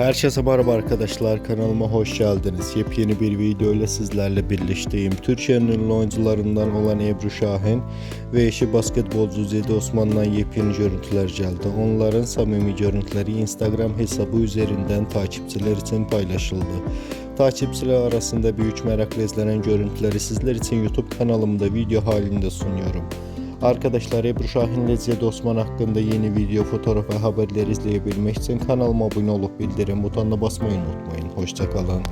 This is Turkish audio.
Herkese merhaba arkadaşlar kanalıma hoş geldiniz. Yepyeni bir video ile sizlerle birleşteyim. Türkiye'nin ünlü oyuncularından olan Ebru Şahin ve eşi basketbolcu Zedi Osman'dan yepyeni görüntüler geldi. Onların samimi görüntüleri Instagram hesabı üzerinden takipçiler için paylaşıldı. Takipçiler arasında büyük merakla izlenen görüntüleri sizler için YouTube kanalımda video halinde sunuyorum. Arkadaşlar Ebru Şahin Ziyad Osman hakkında yeni video, fotoğraf ve haberleri izleyebilmek için kanalıma abone olup bildirim butonuna basmayı unutmayın. Hoşçakalın.